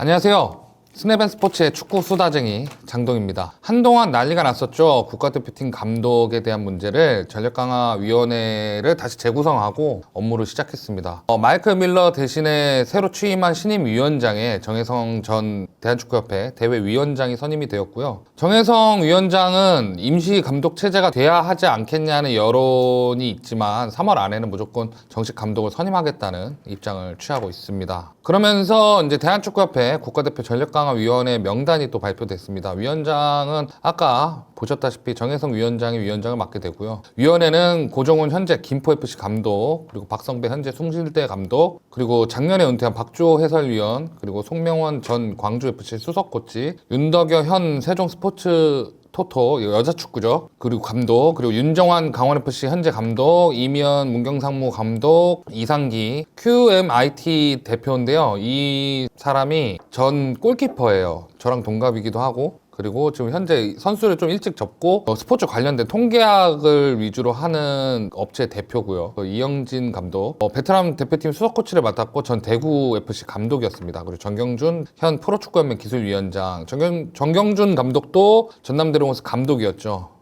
안녕하세요. 스냅앤 스포츠의 축구 수다쟁이 장동입니다. 한동안 난리가 났었죠. 국가대표팀 감독에 대한 문제를 전력강화위원회를 다시 재구성하고 업무를 시작했습니다. 어, 마이클 밀러 대신에 새로 취임한 신임 위원장에 정혜성 전 대한축구협회 대회위원장이 선임이 되었고요. 정혜성 위원장은 임시 감독 체제가 돼야 하지 않겠냐는 여론이 있지만 3월 안에는 무조건 정식 감독을 선임하겠다는 입장을 취하고 있습니다. 그러면서 이제 대한축구협회 국가대표 전력강화 위원회 명단이 또 발표됐습니다. 위원장은 아까 보셨다시피 정혜성 위원장이 위원장을 맡게 되고요. 위원회는 고종훈 현재 김포FC 감독, 그리고 박성배 현재 숭실대 감독, 그리고 작년에 은퇴한 박주호 해설위원, 그리고 송명원 전 광주FC 수석 코치, 윤덕여 현 세종스포츠 토토 여자 축구죠. 그리고 감독 그리고 윤정환 강원FC 현재 감독 이미연 문경상무 감독 이상기 QMIT 대표인데요. 이 사람이 전 골키퍼예요. 저랑 동갑이기도 하고 그리고 지금 현재 선수를 좀 일찍 접고 어, 스포츠 관련된 통계학을 위주로 하는 업체 대표고요. 어, 이영진 감독, 어, 베트남 대표팀 수석 코치를 맡았고 전 대구 FC 감독이었습니다. 그리고 정경준 현 프로축구연맹 기술위원장, 정경, 정경준 감독도 전남 드래곤스 감독이었죠.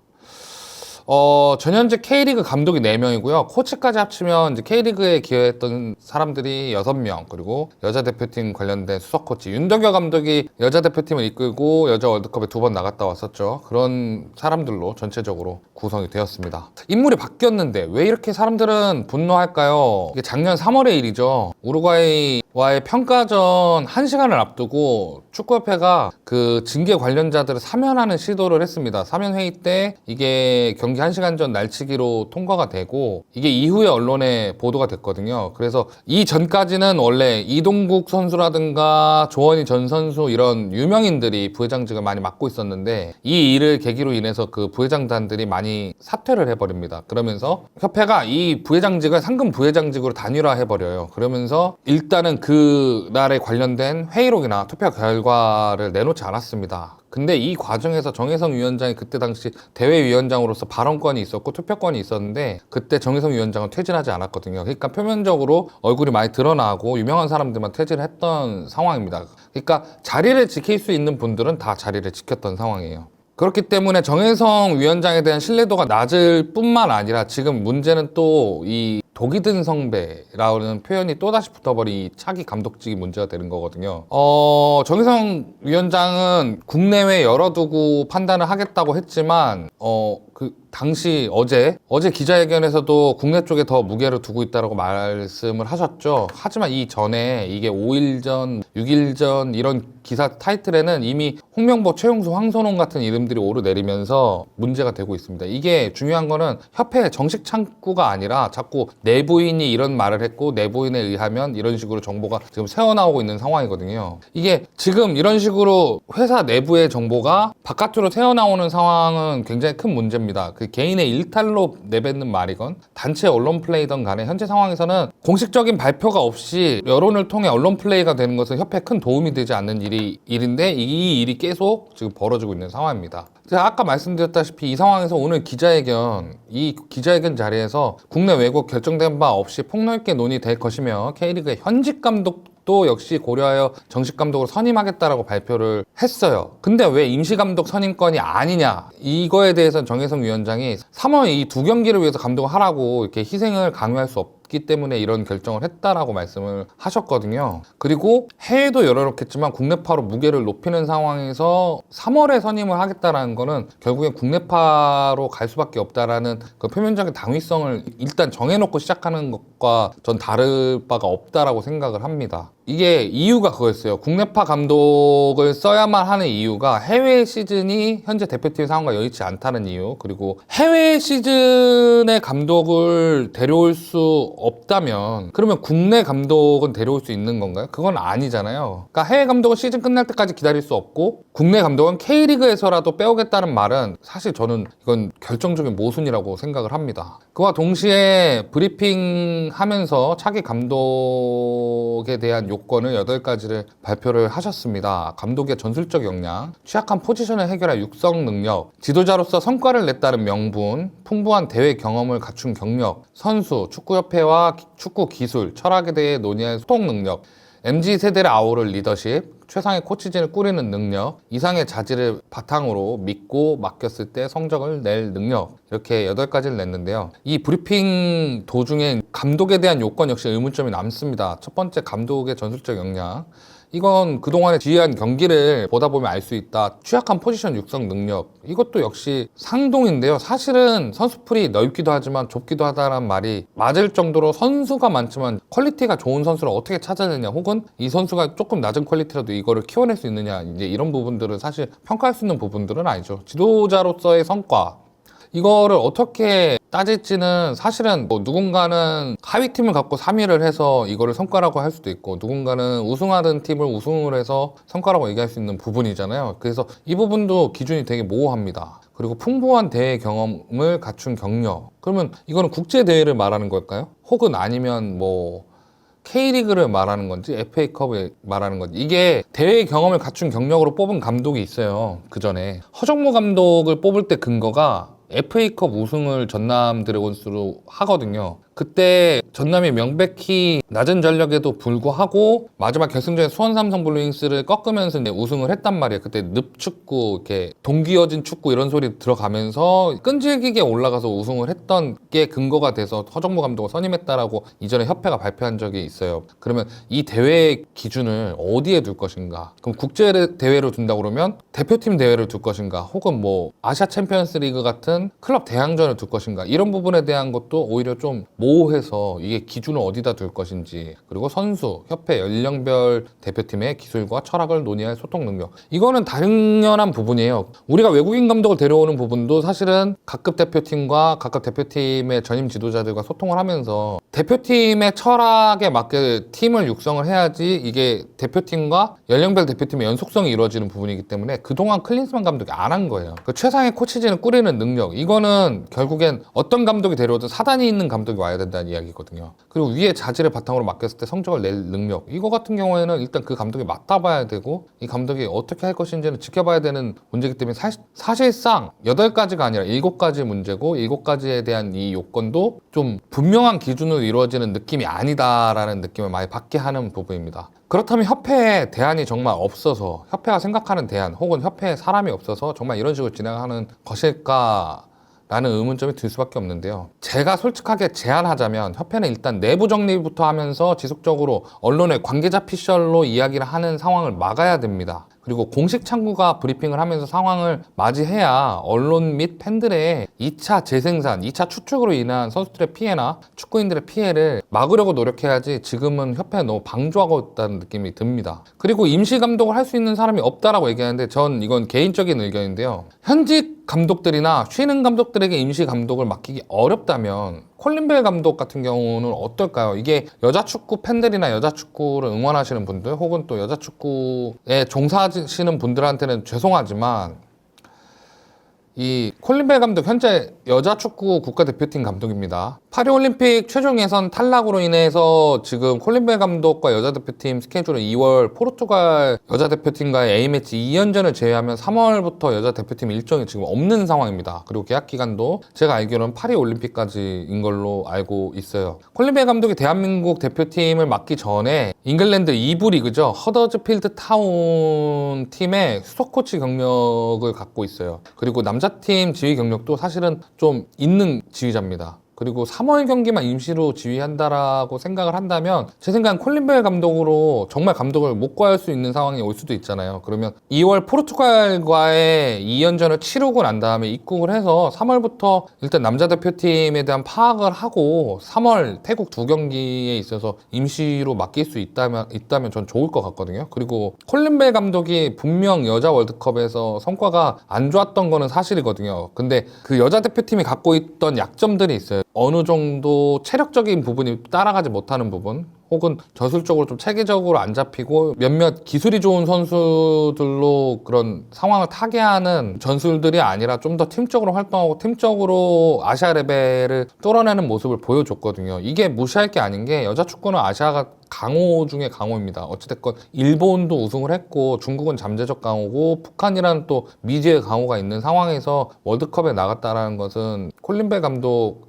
어, 전현직 K리그 감독이 4명이고요. 코치까지 합치면 이제 K리그에 기여했던 사람들이 6명, 그리고 여자 대표팀 관련된 수석 코치. 윤덕여 감독이 여자 대표팀을 이끌고 여자 월드컵에 두 번 나갔다 왔었죠. 그런 사람들로 전체적으로 구성이 되었습니다. 인물이 바뀌었는데 왜 이렇게 사람들은 분노할까요? 이게 작년 3월의 일이죠. 우루과이 와의 평가전 1시간을 앞두고 축구협회가 그 징계 관련자들을 사면하는 시도를 했습니다. 사면 회의 때 이게 경기 1시간 전 날치기로 통과가 되고 이게 이후에 언론에 보도가 됐거든요. 그래서 이 전까지는 원래 이동국 선수라든가 조원희 전 선수 이런 유명인들이 부회장직을 많이 맡고 있었는데 이 일을 계기로 인해서 그 부회장단들이 많이 사퇴를 해버립니다. 그러면서 협회가 이 부회장직을 상금 부회장직으로 단일화해버려요. 그러면서 일단은 그 날에 관련된 회의록이나 투표 결과를 내놓지 않았습니다. 근데 이 과정에서 정혜성 위원장이 그때 당시 대회위원장으로서 발언권이 있었고 투표권이 있었는데 그때 정혜성 위원장은 퇴진하지 않았거든요. 그러니까 표면적으로 얼굴이 많이 드러나고 유명한 사람들만 퇴진을 했던 상황입니다. 그러니까 자리를 지킬 수 있는 분들은 다 자리를 지켰던 상황이에요. 그렇기 때문에 정혜성 위원장에 대한 신뢰도가 낮을 뿐만 아니라 지금 문제는 또 이 독이 든 성배라는 표현이 또다시 붙어버린 이 차기 감독직이 문제가 되는 거거든요. 어, 정혜성 위원장은 국내외 열어두고 판단을 하겠다고 했지만, 어, 그, 당시 어제, 어제 기자회견에서도 국내 쪽에 더 무게를 두고 있다고 말씀을 하셨죠. 하지만 이 전에 이게 5일 전, 6일 전 이런 기사 타이틀에는 이미 홍명보, 최용수, 황선홍 같은 이름들이 오르내리면서 문제가 되고 있습니다. 이게 중요한 거는 협회 정식 창구가 아니라 자꾸 내부인이 이런 말을 했고 내부인에 의하면 이런 식으로 정보가 지금 새어나오고 있는 상황이거든요. 이게 지금 이런 식으로 회사 내부의 정보가 바깥으로 새어나오는 상황은 굉장히 큰 문제입니다. 그 개인의 일탈로 내뱉는 말이건 단체 언론 플레이든 간에 현재 상황에서는 공식적인 발표가 없이 여론을 통해 언론 플레이가 되는 것은 협회에 큰 도움이 되지 않는 일이 일인데 이 일이 계속 지금 벌어지고 있는 상황입니다. 제가 아까 말씀드렸다시피 이 상황에서 오늘 기자회견 이 기자회견 자리에서 국내 외국 결정된 바 없이 폭넓게 논의될 것이며 K리그의 현직 감독 도 역시 고려하여 정식 감독으로 선임하겠다라고 발표를 했어요. 근데 왜 임시 감독 선임권이 아니냐? 이거에 대해서 정혜성 위원장이 3월 이 두 경기를 위해서 감독을 하라고 이렇게 희생을 강요할 수 없. 기 때문에 이런 결정을 했다라고 말씀을 하셨거든요. 그리고 해외도 열어놓겠지만 국내파로 무게를 높이는 상황에서 3월에 선임을 하겠다라는 거는 결국엔 국내파로 갈 수밖에 없다라는 그 표면적인 당위성을 일단 정해놓고 시작하는 것과 전 다를 바가 없다라고 생각을 합니다. 이게 이유가 그거였어요. 국내파 감독을 써야만 하는 이유가 해외 시즌이 현재 대표팀 상황과 여의치 않다는 이유, 그리고 해외 시즌의 감독을 데려올 수 없다면 그러면 국내 감독은 데려올 수 있는 건가요? 그건 아니잖아요. 그러니까 해외 감독은 시즌 끝날 때까지 기다릴 수 없고 국내 감독은 K리그에서라도 빼오겠다는 말은 사실 저는 이건 결정적인 모순이라고 생각을 합니다. 그와 동시에 브리핑 하면서 차기 감독에 대한 요건을 8가지를 발표를 하셨습니다. 감독의 전술적 역량, 취약한 포지션을 해결할 육성 능력, 지도자로서 성과를 냈다는 명분, 풍부한 대회 경험을 갖춘 경력, 선수, 축구협회와 기- 축구 기술, 철학에 대해 논의할 소통 능력, MZ 세대를 아우를 리더십, 최상의 코치진을 꾸리는 능력, 이상의 자질을 바탕으로 믿고 맡겼을 때 성적을 낼 능력 이렇게 여덟 가지를 냈는데요. 이 브리핑 도중에 감독에 대한 요건 역시 의문점이 남습니다. 첫 번째 감독의 전술적 역량. 이건 그동안에 지휘한 경기를 보다 보면 알 수 있다. 취약한 포지션 육성 능력. 이것도 역시 상동인데요. 사실은 선수풀이 넓기도 하지만 좁기도 하다라는 말이 맞을 정도로 선수가 많지만 퀄리티가 좋은 선수를 어떻게 찾아내냐 혹은 이 선수가 조금 낮은 퀄리티라도 이거를 키워낼 수 있느냐 이제 이런 부분들은 사실 평가할 수 있는 부분들은 아니죠. 지도자로서의 성과 이거를 어떻게 따질지는 사실은 뭐 누군가는 하위 팀을 갖고 3위를 해서 이거를 성과라고 할 수도 있고 누군가는 우승하던 팀을 우승을 해서 성과라고 얘기할 수 있는 부분이잖아요. 그래서 이 부분도 기준이 되게 모호합니다. 그리고 풍부한 대회 경험을 갖춘 경력. 그러면 이거는 국제 대회를 말하는 걸까요? 혹은 아니면 뭐 K리그를 말하는 건지 FA컵을 말하는 건지 이게 대회 경험을 갖춘 경력으로 뽑은 감독이 있어요. 그 전에 허정무 감독을 뽑을 때 근거가 FA컵 우승을 전남 드래곤스로 하거든요. 그때 전남이 명백히 낮은 전력에도 불구하고 마지막 결승전에 수원 삼성 블루잉스를 꺾으면서 이제 우승을 했단 말이에요. 그때 늪 축구 이렇게 동기어진 축구 이런 소리 들어가면서 끈질기게 올라가서 우승을 했던 게 근거가 돼서 허정무 감독을 선임했다라고 이전에 협회가 발표한 적이 있어요. 그러면 이 대회 기준을 어디에 둘 것인가? 그럼 국제 대회로 둔다 그러면 대표팀 대회를 둘 것인가? 혹은 뭐 아시아 챔피언스 리그 같은 클럽 대항전을 둘 것인가? 이런 부분에 대한 것도 오히려 좀 모호해서 이게 기준을 어디다 둘 것인지 그리고 선수, 협회, 연령별 대표팀의 기술과 철학을 논의할 소통 능력 이거는 당연한 부분이에요. 우리가 외국인 감독을 데려오는 부분도 사실은 각급 대표팀과 각급 대표팀의 전임 지도자들과 소통을 하면서 대표팀의 철학에 맞게 팀을 육성을 해야지 이게 대표팀과 연령별 대표팀의 연속성이 이루어지는 부분이기 때문에 그동안 클린스만 감독이 안 한 거예요. 그 최상의 코치진을 꾸리는 능력 이거는 결국엔 어떤 감독이 데려오든 사단이 있는 감독이 와야 된다는 이야기거든요. 그리고 위에 자질을 바탕으로 맡겼을 때 성적을 낼 능력 이거 같은 경우에는 일단 그 감독이 맡아봐야 되고 이 감독이 어떻게 할 것인지는 지켜봐야 되는 문제이기 때문에 사실, 사실 상 여덟 가지가 아니라 일곱 가지 문제고 일곱 가지에 대한 이 요건도 좀 분명한 기준으로 이루어지는 느낌이 아니다라는 느낌을 많이 받게 하는 부분입니다. 그렇다면 협회에 대안이 정말 없어서 협회가 생각하는 대안 혹은 협회에 사람이 없어서 정말 이런 식으로 진행하는 것일까 라는 의문점이 들 수밖에 없는데요. 제가 솔직하게 제안하자면 협회는 일단 내부 정리부터 하면서 지속적으로 언론의 관계자 피셜로 이야기를 하는 상황을 막아야 됩니다. 그리고 공식 창구가 브리핑을 하면서 상황을 맞이해야 언론 및 팬들의 2차 재생산, 2차 추측으로 인한 선수들의 피해나 축구인들의 피해를 막으려고 노력해야지 지금은 협회가 너무 방조하고 있다는 느낌이 듭니다. 그리고 임시 감독을 할 수 있는 사람이 없다라고 얘기하는데 전 이건 개인적인 의견인데요. 현직 감독들이나 쉬는 감독들에게 임시 감독을 맡기기 어렵다면 콜린벨 감독 같은 경우는 어떨까요? 이게 여자 축구 팬들이나 여자 축구를 응원하시는 분들 혹은 또 여자 축구에 종사하시는 분들한테는 죄송하지만 이 콜린벨 감독 현재 여자 축구 국가대표팀 감독입니다. 파리올림픽 최종 예선 탈락으로 인해서 지금 콜린벨 감독과 여자 대표팀 스케줄은 2월 포르투갈 여자 대표팀과의 A매치 2연전을 제외하면 3월부터 여자 대표팀 일정이 지금 없는 상황입니다. 그리고 계약 기간도 제가 알기로는 파리올림픽까지인 걸로 알고 있어요. 콜린벨 감독이 대한민국 대표팀을 맡기 전에 잉글랜드 2부 리그죠. 허더즈필드 타운 팀의 수석 코치 경력을 갖고 있어요. 그리고 남자팀 지휘 경력도 사실은 좀 있는 지휘자입니다. 그리고 3월 경기만 임시로 지휘한다라고 생각을 한다면 제 생각엔 콜린벨 감독으로 정말 감독을 못 구할 수 있는 상황이 올 수도 있잖아요. 그러면 2월 포르투갈과의 2연전을 치르고 난 다음에 입국을 해서 3월부터 일단 남자 대표팀에 대한 파악을 하고 3월 태국 두 경기에 있어서 임시로 맡길 수 있다면 있다면 전 좋을 것 같거든요. 그리고 콜린벨 감독이 분명 여자 월드컵에서 성과가 안 좋았던 거는 사실이거든요. 근데 그 여자 대표팀이 갖고 있던 약점들이 있어요. 어느 정도 체력적인 부분이 따라가지 못하는 부분 혹은 저술적으로 좀 체계적으로 안 잡히고 몇몇 기술이 좋은 선수들로 그런 상황을 타개하는 전술들이 아니라 좀 더 팀적으로 활동하고 팀적으로 아시아 레벨을 뚫어내는 모습을 보여줬거든요. 이게 무시할 게 아닌 게 여자 축구는 아시아가 강호 중에 강호입니다. 어찌됐건 일본도 우승을 했고 중국은 잠재적 강호고 북한이라는 또 미지의 강호가 있는 상황에서 월드컵에 나갔다라는 것은 콜린벨 감독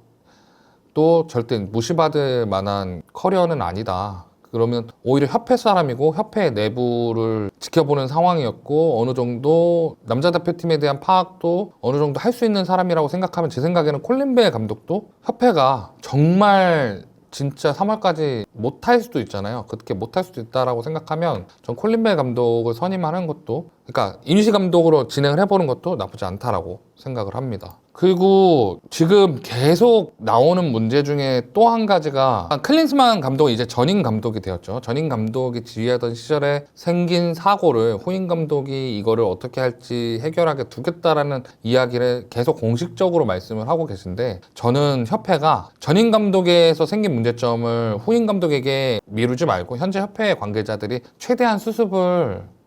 또 절대 무시받을 만한 커리어는 아니다. 그러면 오히려 협회 사람이고 협회 내부를 지켜보는 상황이었고 어느 정도 남자 대표팀에 대한 파악도 어느 정도 할 수 있는 사람이라고 생각하면 제 생각에는 콜린 베 감독도 협회가 정말 진짜 3월까지 못할 수도 있잖아요. 그렇게 못할 수도 있다라고 생각하면 전 콜린 베 감독을 선임하는 것도 그러니까 임시 감독으로 진행을 해보는 것도 나쁘지 않다라고 생각을 합니다. 그리고 지금 계속 나오는 문제 중에 또 한 가지가 클린스만 감독이 이제 전임 감독이 되었죠. 전임 감독이 지휘하던 시절에 생긴 사고를 후임 감독이 이거를 어떻게 할지 해결하게 두겠다라는 이야기를 계속 공식적으로 말씀을 하고 계신데 저는 협회가 전임 감독에서 생긴 문제점을 후임 감독에게 미루지 말고 현재 협회 관계자들이 최대한 수습을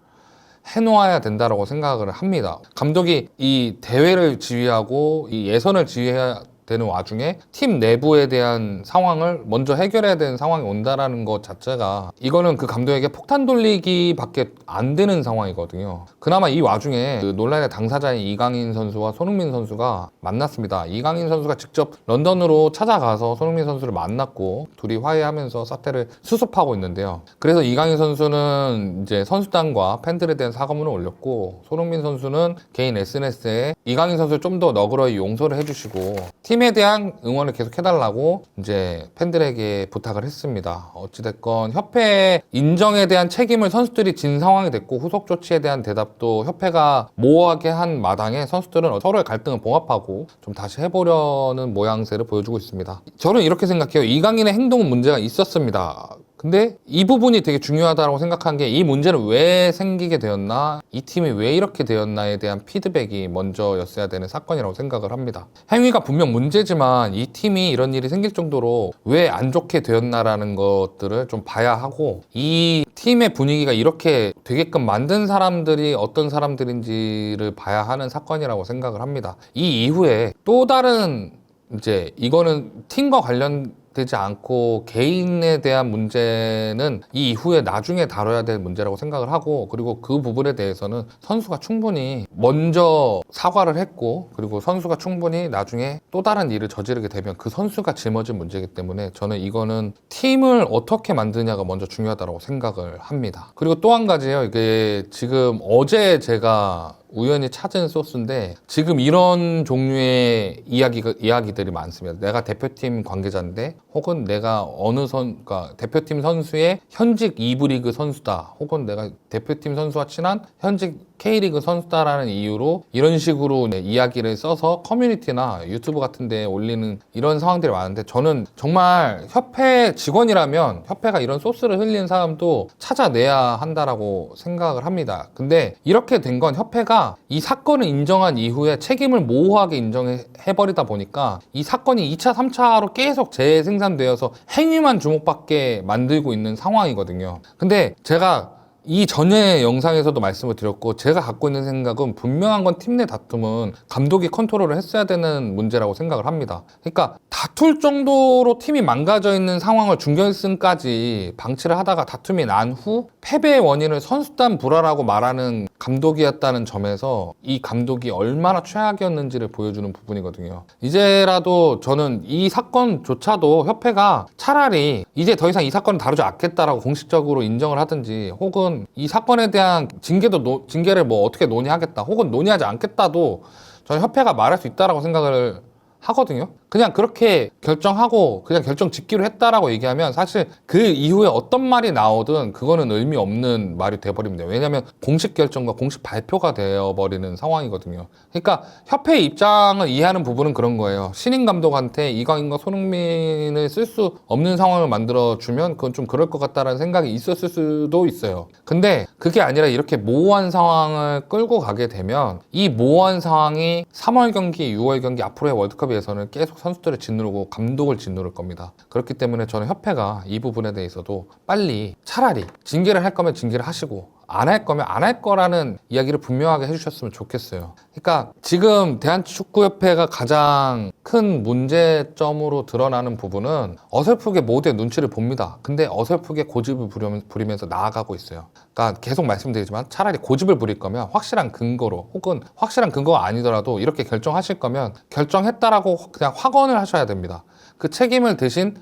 해놓아야 된다라고 생각을 합니다. 감독이 이 대회를 지휘하고 이 예선을 지휘해야 되는 와중에 팀 내부에 대한 상황을 먼저 해결해야 되는 상황이 온다라는 것 자체가 이거는 그 감독에게 폭탄 돌리기밖에 안 되는 상황이거든요. 그나마 이 와중에 그 논란의 당사자인 이강인 선수와 손흥민 선수가 만났습니다. 이강인 선수가 직접 런던으로 찾아가서 손흥민 선수를 만났고 둘이 화해하면서 사태를 수습하고 있는데요. 그래서 이강인 선수는 이제 선수단과 팬들에 대한 사과문을 올렸고 손흥민 선수는 개인 SNS에 이강인 선수를 좀 더 너그러이 용서를 해주시고 팀에 대한 응원을 계속 해달라고 이제 팬들에게 부탁을 했습니다. 어찌됐건 협회 인정에 대한 책임을 선수들이 진 상황이 됐고 후속 조치에 대한 대답도 협회가 모호하게 한 마당에 선수들은 서로의 갈등을 봉합하고 좀 다시 해보려는 모양새를 보여주고 있습니다. 저는 이렇게 생각해요. 이강인의 행동은 문제가 있었습니다. 근데 이 부분이 되게 중요하다고 생각한 게 이 문제는 왜 생기게 되었나, 이 팀이 왜 이렇게 되었나에 대한 피드백이 먼저였어야 되는 사건이라고 생각을 합니다. 행위가 분명 문제지만 이 팀이 이런 일이 생길 정도로 왜 안 좋게 되었나라는 것들을 좀 봐야 하고 이 팀의 분위기가 이렇게 되게끔 만든 사람들이 어떤 사람들인지를 봐야 하는 사건이라고 생각을 합니다. 이 이후에 또 다른 이제 이거는 팀과 관련 되지 않고 개인에 대한 문제는 이 이후에 나중에 다뤄야 될 문제라고 생각을 하고 그리고 그 부분에 대해서는 선수가 충분히 먼저 사과를 했고 그리고 선수가 충분히 나중에 또 다른 일을 저지르게 되면 그 선수가 짊어진 문제이기 때문에 저는 이거는 팀을 어떻게 만드냐가 먼저 중요하다고 생각을 합니다. 그리고 또 한 가지요. 이게 지금 어제 제가 우연히 찾은 소스인데 지금 이런 종류의 이야기가 이야기들이 많습니다. 내가 대표팀 관계자인데 혹은 내가 어느 선 그러니까 대표팀 선수의 현직 2부 리그 선수다. 혹은 내가 대표팀 선수와 친한 현직 K리그 선수다라는 이유로 이런 식으로 네, 이야기를 써서 커뮤니티나 유튜브 같은 데 올리는 이런 상황들이 많은데 저는 정말 협회 직원이라면 협회가 이런 소스를 흘리는 사람도 찾아내야 한다라고 생각을 합니다. 근데 이렇게 된 건 협회가 이 사건을 인정한 이후에 책임을 모호하게 인정해버리다 보니까 이 사건이 2차, 3차로 계속 재생산되어서 행위만 주목받게 만들고 있는 상황이거든요. 근데 제가 이 전에 영상에서도 말씀을 드렸고 제가 갖고 있는 생각은 분명한 건 팀 내 다툼은 감독이 컨트롤을 했어야 되는 문제라고 생각을 합니다. 그러니까 다툴 정도로 팀이 망가져 있는 상황을 준결승까지 방치를 하다가 다툼이 난 후 패배의 원인을 선수단 불화라고 말하는 감독이었다는 점에서 이 감독이 얼마나 최악이었는지를 보여주는 부분이거든요. 이제라도 저는 이 사건조차도 협회가 차라리 이제 더 이상 이 사건을 다루지 않겠다라고 공식적으로 인정을 하든지 혹은 이 사건에 대한 징계도 노- 징계를 뭐 어떻게 논의하겠다 혹은 논의하지 않겠다도 저는 협회가 말할 수 있다라고 생각을 하거든요. 그냥 그렇게 결정하고 그냥 결정 짓기로 했다라고 얘기하면 사실 그 이후에 어떤 말이 나오든 그거는 의미 없는 말이 돼버립니다. 왜냐하면 공식 결정과 공식 발표가 되어버리는 상황이거든요. 그러니까 협회의 입장을 이해하는 부분은 그런 거예요. 신인 감독한테 이강인과 손흥민을 쓸 수 없는 상황을 만들어주면 그건 좀 그럴 것 같다라는 생각이 있었을 수도 있어요. 근데 그게 아니라 이렇게 모호한 상황을 끌고 가게 되면 이 모호한 상황이 3월 경기, 6월 경기 앞으로의 월드컵에서는 계속 선수들을 짓누르고 감독을 짓누를 겁니다. 그렇기 때문에 저는 협회가 이 부분에 대해서도 빨리 차라리 징계를 할 거면 징계를 하시고 안 할 거면 안 할 거라는 이야기를 분명하게 해주셨으면 좋겠어요. 그러니까 지금 대한축구협회가 가장 큰 문제점으로 드러나는 부분은 어설프게 모두의 눈치를 봅니다. 근데 어설프게 고집을 부리면- 부리면서 나아가고 있어요. 그러니까 계속 말씀드리지만 차라리 고집을 부릴 거면 확실한 근거로 혹은 확실한 근거가 아니더라도 이렇게 결정하실 거면 결정했다라고 그냥 확언을 하셔야 됩니다. 그 책임을 대신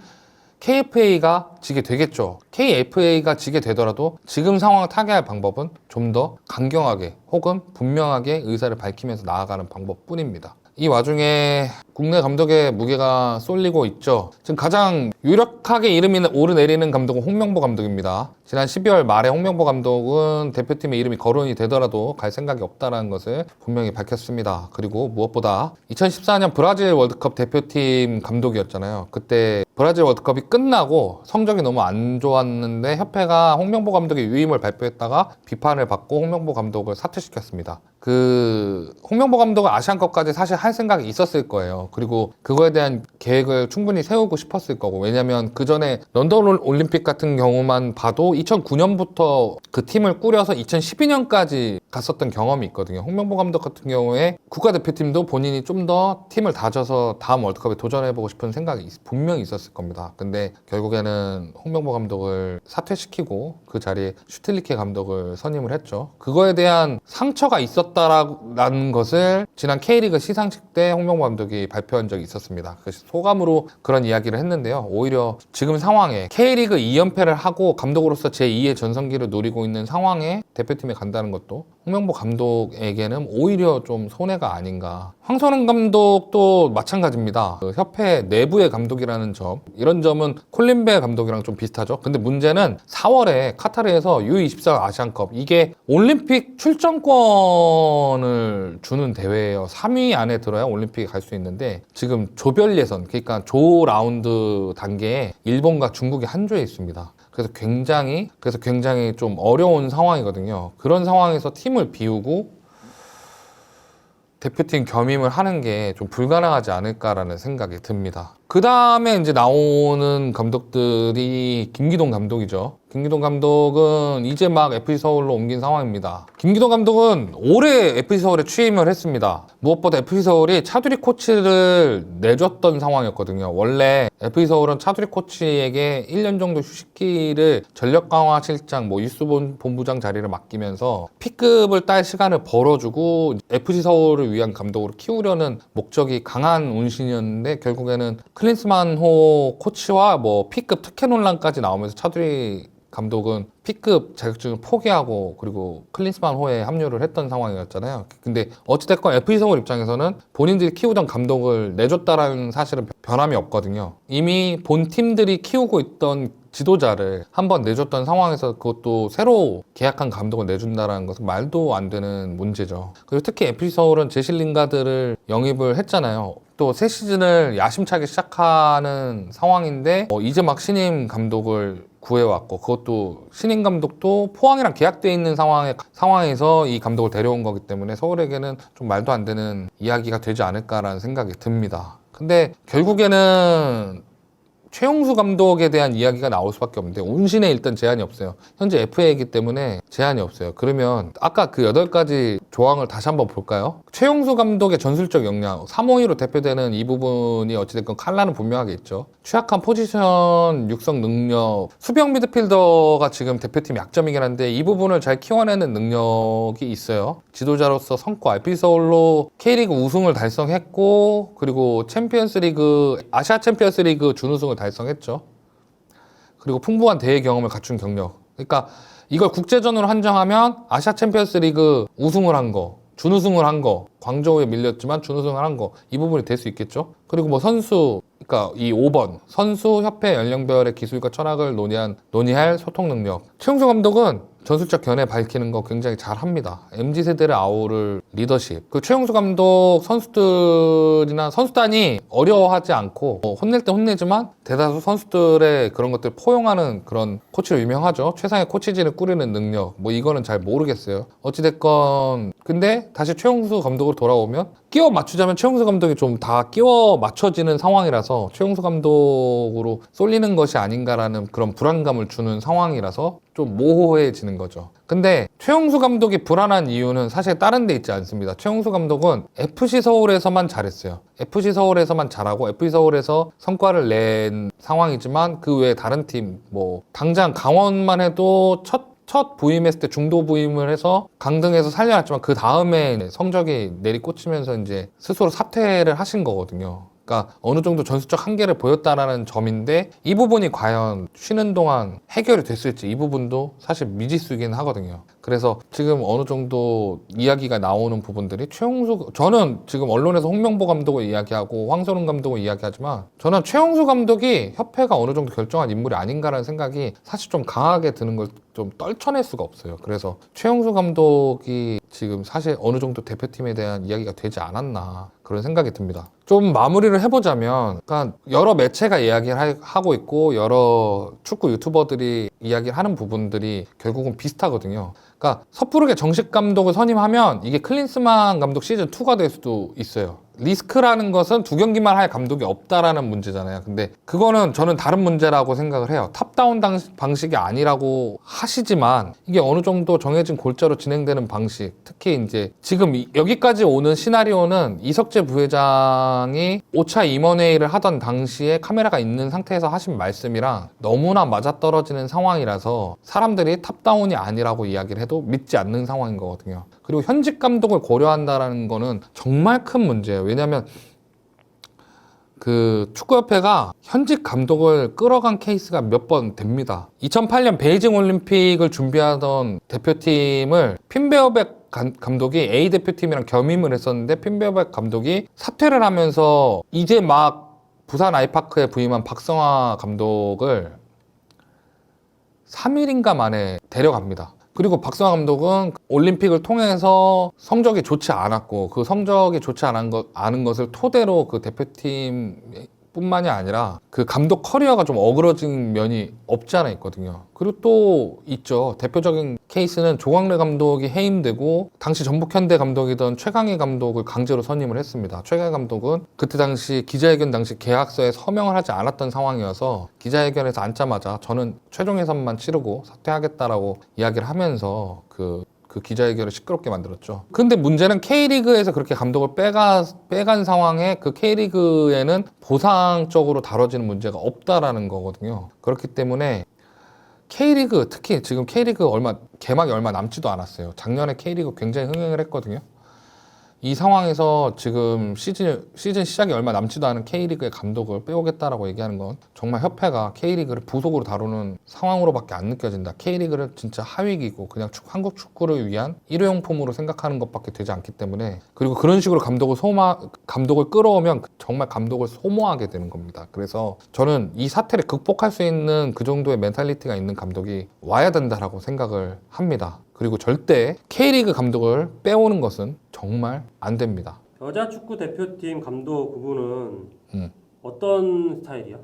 KFA가 지게 되겠죠. KFA가 지게 되더라도 지금 상황을 타개할 방법은 좀 더 강경하게 혹은 분명하게 의사를 밝히면서 나아가는 방법뿐입니다. 이 와중에 국내 감독의 무게가 쏠리고 있죠. 지금 가장 유력하게 이름이 오르내리는 감독은 홍명보 감독입니다. 지난 12월 말에 홍명보 감독은 대표팀의 이름이 거론이 되더라도 갈 생각이 없다는 것을 분명히 밝혔습니다. 그리고 무엇보다 2014년 브라질 월드컵 대표팀 감독이었잖아요. 그때 브라질 월드컵이 끝나고 성적이 너무 안 좋았는데 협회가 홍명보 감독의 유임을 발표했다가 비판을 받고 홍명보 감독을 사퇴시켰습니다. 그 홍명보 감독은 아시안컵까지 사실 할 생각이 있었을 거예요. 그리고 그거에 대한 계획을 충분히 세우고 싶었을 거고 왜냐면 그 전에 런던 올- 올림픽 같은 경우만 봐도 2009년부터 그 팀을 꾸려서 2012년까지 갔었던 경험이 있거든요. 홍명보 감독 같은 경우에 국가대표팀도 본인이 좀 더 팀을 다져서 다음 월드컵에 도전해보고 싶은 생각이 있- 분명히 있었을 겁니다. 근데 결국에는 홍명보 감독을 사퇴시키고 그 자리에 슈틸리케 감독을 선임을 했죠. 그거에 대한 상처가 있었다라는 것을 지난 K리그 시상식 때 홍명보 감독이 발 표한 적이 있었습니다. 그 소감으로 그런 이야기를 했는데요. 오히려 지금 상황에 K리그 2연패를 하고 감독으로서 제2의 전성기를 노리고 있는 상황에 대표팀에 간다는 것도 홍명보 감독에게는 오히려 좀 손해가 아닌가. 황선홍 감독도 마찬가지입니다. 그 협회 내부의 감독이라는 점, 이런 점은 콜린베 감독이랑 좀 비슷하죠. 근데 문제는 4월에 카타르에서 U24 아시안컵 이게 올림픽 출전권을 주는 대회예요. 3위 안에 들어야 올림픽에 갈 수 있는데 지금 조별 예선, 그러니까 조 라운드 단계에 일본과 중국이 한 조에 있습니다. 그래서 굉장히 그래서 굉장히 좀 어려운 상황이거든요. 그런 상황에서 팀을 비우고 대표팀 겸임을 하는 게 좀 불가능하지 않을까라는 생각이 듭니다. 그 다음에 이제 나오는 감독들이 김기동 감독이죠. 김기동 감독은 이제 막 FC 서울로 옮긴 상황입니다. 김기동 감독은 올해 FC 서울에 취임을 했습니다. 무엇보다 FC 서울이 차두리 코치를 내줬던 상황이었거든요. 원래 FC 서울은 차두리 코치에게 1년 정도 휴식기를 전력 강화 실장, 뭐 본- 본부장 자리를 맡기면서 P급을 딸 시간을 벌어주고 FC 서울을 위한 감독으로 키우려는 목적이 강한 운신이었는데 결국에는 클린스만호 코치와 뭐 P급 특혜 논란까지 나오면서 차두리 감독은 P급 자격증을 포기하고 그리고 클린스만 호에 합류를 했던 상황이었잖아요. 근데 어찌됐건 FC 서울 입장에서는 본인들이 키우던 감독을 내줬다라는 사실은 변함이 없거든요. 이미 본 팀들이 키우고 있던 지도자를 한 번 내줬던 상황에서 그것도 새로 계약한 감독을 내준다라는 것은 말도 안 되는 문제죠. 그리고 특히 FC 서울은 제실 링가드를 영입을 했잖아요. 또 새 시즌을 야심차게 시작하는 상황인데 어, 이제 막 신임 감독을 구해왔고 그것도 신임 감독도 포항이랑 계약돼 있는 상황에 상황에서 이 감독을 데려온 거기 때문에 서울에게는 좀 말도 안 되는 이야기가 되지 않을까라는 생각이 듭니다. 근데 결국에는 최용수 감독에 대한 이야기가 나올 수밖에 없는데 운신에 일단 제한이 없어요. 현재 FA이기 때문에 제한이 없어요. 그러면 아까 그 여덟 가지 조항을 다시 한번 볼까요? 최용수 감독의 전술적 역량, 352로 대표되는 이 부분이 어찌됐건 칼라는 분명하게 있죠. 취약한 포지션 육성 능력, 수비형 미드필더가 지금 대표팀 약점이긴 한데 이 부분을 잘 키워내는 능력이 있어요. 지도자로서 성과, IP 서울로 K리그 우승을 달성했고 그리고 챔피언스리그 아시아 챔피언스리그 준우승을 달성했죠. 그리고 풍부한 대회 경험을 갖춘 경력. 그러니까 이걸 국제전으로 한정하면 아시아 챔피언스 리그 우승을 한 거, 준우승을 한 거, 광저우에 밀렸지만 준우승을 한 거, 이 부분이 될 수 있겠죠? 그리고 뭐 선수, 그러니까 이 5번, 선수 협회 연령별의 기술과 철학을 논의한, 논의할 소통 능력. 최용수 감독은 전술적 견해 밝히는 거 굉장히 잘 합니다. MZ 세대를 아우를 리더십. 그 최용수 감독 선수들이나 선수단이 어려워하지 않고 뭐 혼낼 때 혼내지만 대다수 선수들의 그런 것들 포용하는 그런 코치로 유명하죠. 최상의 코치진을 꾸리는 능력. 뭐 이거는 잘 모르겠어요. 어찌됐건 근데 다시 최용수 감독으로 돌아오면 끼워 맞추자면 최용수 감독이 좀 다 끼워 맞춰지는 상황이라서 최용수 감독으로 쏠리는 것이 아닌가라는 그런 불안감을 주는 상황이라서 좀 모호해지는 거죠. 근데 최용수 감독이 불안한 이유는 사실 다른 데 있지 않습니다. 최용수 감독은 FC 서울에서만 잘했어요. FC 서울에서만 잘하고 FC 서울에서 성과를 낸 상황이지만 그 외에 다른 팀 뭐 당장 강원만 해도 첫 첫 부임했을 때 중도 부임을 해서 강등해서 살려놨지만 그 다음에 성적이 내리꽂히면서 이제 스스로 사퇴를 하신 거거든요. 그러니까 어느 정도 전술적 한계를 보였다라는 점인데 이 부분이 과연 쉬는 동안 해결이 됐을지 이 부분도 사실 미지수이긴 하거든요. 그래서 지금 어느 정도 이야기가 나오는 부분들이 최용수 저는 지금 언론에서 홍명보 감독을 이야기하고 황선홍 감독을 이야기하지만 저는 최용수 감독이 협회가 어느 정도 결정한 인물이 아닌가라는 생각이 사실 좀 강하게 드는 걸 좀 떨쳐낼 수가 없어요. 그래서 최용수 감독이 지금 사실 어느 정도 대표팀에 대한 이야기가 되지 않았나 그런 생각이 듭니다. 좀 마무리를 해보자면, 그러니까 여러 매체가 이야기를 하- 하고 있고 여러 축구 유튜버들이 이야기를 하는 부분들이 결국은 비슷하거든요. 그러니까 섣부르게 정식 감독을 선임하면 이게 클린스만 감독 시즌 2가 될 수도 있어요. 리스크라는 것은 두 경기만 할 감독이 없다라는 문제잖아요. 근데 그거는 저는 다른 문제라고 생각을 해요. 탑다운 당- 방식이 아니라고 하시지만 이게 어느 정도 정해진 골자로 진행되는 방식, 특히 이제 지금 이- 여기까지 오는 시나리오는 이석재 부회장이 5차 임원회의를 하던 당시에 카메라가 있는 상태에서 하신 말씀이랑 너무나 맞아떨어지는 상황이라서 사람들이 탑다운이 아니라고 이야기를 해도 믿지 않는 상황인 거거든요. 그리고 현직 감독을 고려한다라는 거는 정말 큰 문제예요. 왜냐하면 그 축구협회가 현직 감독을 끌어간 케이스가 몇 번 됩니다. 2008년 베이징 올림픽을 준비하던 대표팀을 핀베어백 감- 감독이 A 대표팀이랑 겸임을 했었는데 핀베어백 감독이 사퇴를 하면서 이제 막 부산 아이파크에 부임한 박성화 감독을 3일인가 만에 데려갑니다. 그리고 박성화 감독은 올림픽을 통해서 성적이 좋지 않았고 그 성적이 좋지 않은, 것, 않은 것을 토대로 그 대표팀 뿐만이 아니라 그 감독 커리어가 좀 어그러진 면이 없지 않아 있거든요. 그리고 또 있죠. 대표적인 케이스는 조광래 감독이 해임되고 당시 전북현대 감독이던 최강희 감독을 강제로 선임을 했습니다. 최강희 감독은 그때 당시 기자회견 당시 계약서에 서명을 하지 않았던 상황이어서 기자회견에서 앉자마자 저는 최종 예선만 치르고 사퇴하겠다라고 이야기를 하면서 그 그 기자회견을 시끄럽게 만들었죠. 근데 문제는 K리그에서 그렇게 감독을 빼가, 빼간 상황에 그 K리그에는 보상적으로 다뤄지는 문제가 없다라는 거거든요. 그렇기 때문에 K리그, 특히 지금 K리그 얼마, 개막이 얼마 남지도 않았어요. 작년에 K리그 굉장히 흥행을 했거든요. 이 상황에서 지금 시즌, 시즌 시작이 얼마 남지도 않은 K리그의 감독을 빼오겠다라고 얘기하는 건 정말 협회가 K리그를 부속으로 다루는 상황으로밖에 안 느껴진다. K리그를 진짜 하위기고 그냥 축- 한국 축구를 위한 일회용품으로 생각하는 것밖에 되지 않기 때문에 그리고 그런 식으로 감독을 소마, 감독을 끌어오면 정말 감독을 소모하게 되는 겁니다. 그래서 저는 이 사태를 극복할 수 있는 그 정도의 멘탈리티가 있는 감독이 와야 된다라고 생각을 합니다. 그리고 절대 K리그 감독을 빼오는 것은 정말 안 됩니다. 여자 축구 대표팀 감독 부분은 음. 어떤 스타일이야?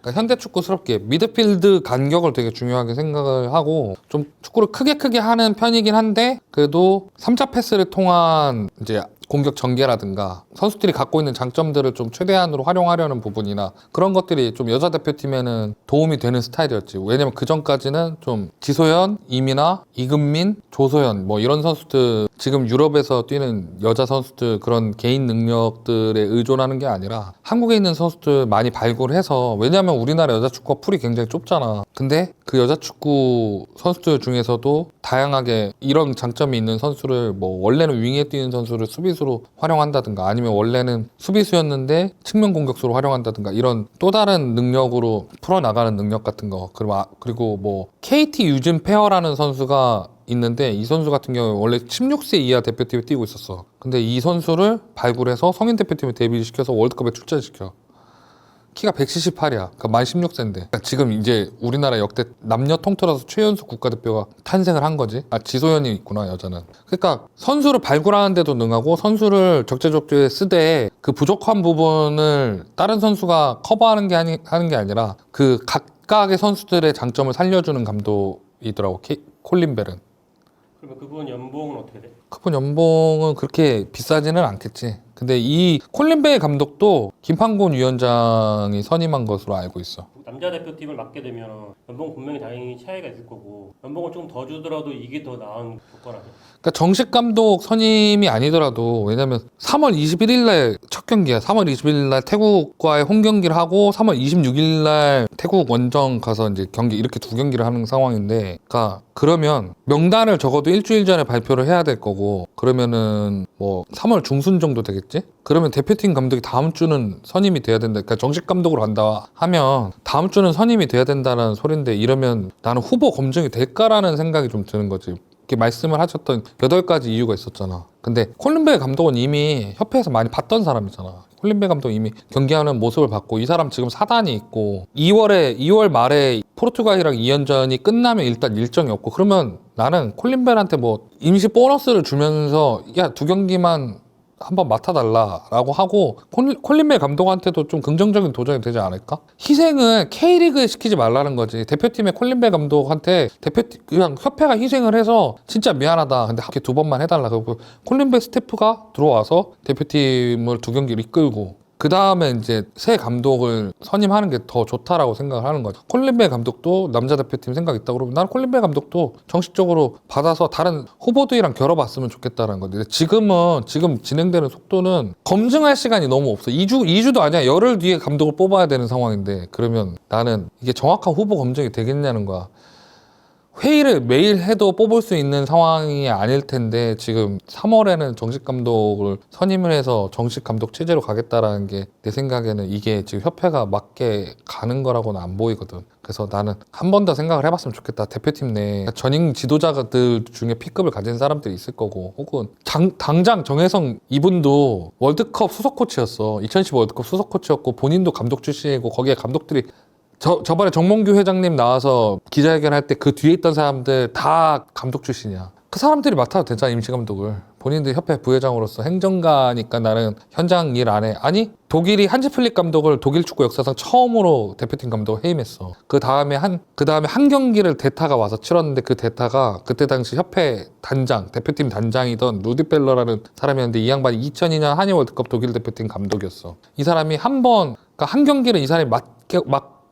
그러니까 현대 축구스럽게 미드필드 간격을 되게 중요하게 생각을 하고 좀 축구를 크게 크게 하는 편이긴 한데 그래도 3자 패스를 통한 이제 공격 전개라든가 선수들이 갖고 있는 장점들을 좀 최대한으로 활용하려는 부분이나 그런 것들이 좀 여자 대표팀에는 도움이 되는 스타일이었지. 왜냐면 그 전까지는 좀 지소연, 이민아, 이금민, 조소연 뭐 이런 선수들 지금 유럽에서 뛰는 여자 선수들 그런 개인 능력들에 의존하는 게 아니라 한국에 있는 선수들 많이 발굴해서 왜냐면 우리나라 여자 축구가 풀이 굉장히 좁잖아. 근데 그 여자 축구 선수들 중에서도 다양하게 이런 장점이 있는 선수를 뭐 원래는 윙에 뛰는 선수를 수비수로 활용한다든가 아니면 원래는 수비수였는데 측면 공격수로 활용한다든가 이런 또 다른 능력으로 풀어나가는 능력 같은 거 그리고, 아- 그리고 뭐 KT 유진 페어라는 선수가 있는데 이 선수 같은 경우에 원래 16세 이하 대표팀에 뛰고 있었어. 근데 이 선수를 발굴해서 성인 대표팀에 데뷔시켜서 월드컵에 출전시켜. 키가 178이야. 그러니까 만 16세인데. 지금 이제 우리나라 역대 남녀 통틀어서 최연소 국가대표가 탄생을 한 거지. 아, 지소연이 있구나, 여자는. 그러니까 선수를 발굴하는데도 능하고 선수를 적재적소에 쓰되 그 부족한 부분을 다른 선수가 커버하는 게, 아니, 하는 게 아니라 그 각각의 선수들의 장점을 살려주는 감독이더라고, 케- 콜린 벨은. 그러면 그분 연봉은 어떻게 돼? 그분 연봉은 그렇게 비싸지는 않겠지. 근데 이 콜린 베이 감독도 김판곤 위원장이 선임한 것으로 알고 있어. 남자 대표팀을 맡게 되면 연봉 분명히 당연히 차이가 있을 거고 연봉을 좀 더 주더라도 이게 더 나은 조건 아니야? 그러니까 정식 감독 선임이 아니더라도 왜냐면 3월 21일 날 첫 경기야. 3월 21일 날 태국과의 홈 경기를 하고 3월 26일 날 태국 원정 가서 이제 경기 이렇게 두 경기를 하는 상황인데 그러니까 그러면 명단을 적어도 일주일 전에 발표를 해야 될 거고 그러면은 뭐 3월 중순 정도 되겠지. 맞지? 그러면 대표팀 감독이 다음 주는 선임이 돼야 된다. 그러니까 정식 감독으로 간다 하면 다음 주는 선임이 돼야 된다는 소린데 이러면 나는 후보 검증이 될까라는 생각이 좀 드는 거지. 이렇게 말씀을 하셨던 여덟 가지 이유가 있었잖아. 근데 콜린베 감독은 이미 협회에서 많이 봤던 사람이잖아. 콜린베 감독 이미 경기하는 모습을 봤고 이 사람 지금 사단이 있고 2월에 2월 말에 포르투갈이랑 2연전이 끝나면 일단 일정이 없고 그러면 나는 콜린벨한테 뭐 임시 보너스를 주면서 야 두 경기만 한번 맡아달라라고 하고 콜- 콜린벨 감독한테도 좀 긍정적인 도전이 되지 않을까? 희생을 K리그에 시키지 말라는 거지. 대표팀의 콜린벨 감독한테 대표팀 그냥 협회가 희생을 해서 진짜 미안하다. 근데 이렇게 두 번만 해달라. 그리고 콜린벨 스태프가 들어와서 대표팀을 두 경기를 이끌고 그 다음에 이제 새 감독을 선임하는 게 더 좋다라고 생각을 하는 거죠. 콜린벨 감독도 남자 대표팀 생각 있다 그러면 나는 콜린벨 감독도 정식적으로 받아서 다른 후보들이랑 겨뤄봤으면 좋겠다는 건데 지금은 지금 진행되는 속도는 검증할 시간이 너무 없어. 2주 2주도 아니야. 열흘 뒤에 감독을 뽑아야 되는 상황인데 그러면 나는 이게 정확한 후보 검증이 되겠냐는 거야. 회의를 매일 해도 뽑을 수 있는 상황이 아닐 텐데 지금 3월에는 정식 감독을 선임을 해서 정식 감독 체제로 가겠다라는 게 내 생각에는 이게 지금 협회가 맞게 가는 거라고는 안 보이거든. 그래서 나는 한 번 더 생각을 해봤으면 좋겠다. 대표팀 내 전임 지도자들 중에 P급을 가진 사람들이 있을 거고 혹은 장- 당장 정혜성 이분도 월드컵 수석 코치였어. 2015 월드컵 수석 코치였고 본인도 감독 출신이고 거기에 감독들이 저, 저번에 정몽규 회장님 나와서 기자회견 할 때 그 뒤에 있던 사람들 다 감독 출신이야. 그 사람들이 맡아도 되잖아, 임시감독을. 본인들 협회 부회장으로서 행정가니까 나는 현장 일 안 해. 아니, 독일이 한지 플릭 감독을 독일 축구 역사상 처음으로 대표팀 감독을 해임했어. 그 다음에 한, 그 다음에 한 경기를 대타가 와서 치렀는데 그 대타가 그때 당시 협회 단장, 대표팀 단장이던 루디 벨러라는 사람이었는데 이 양반이 2002년 한일 월드컵 독일 대표팀 감독이었어. 이 사람이 한 번, 그러니까 한 경기를 이 사람이 맡게,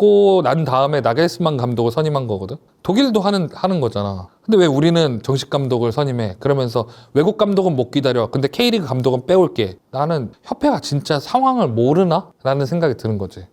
맡고 난 다음에 나겔스만 감독을 선임한 거거든. 독일도 하는 하는 거잖아. 근데 왜 우리는 정식 감독을 선임해? 그러면서 외국 감독은 못 기다려. 근데 K리그 감독은 빼올게. 나는 협회가 진짜 상황을 모르나? 라는 생각이 드는 거지.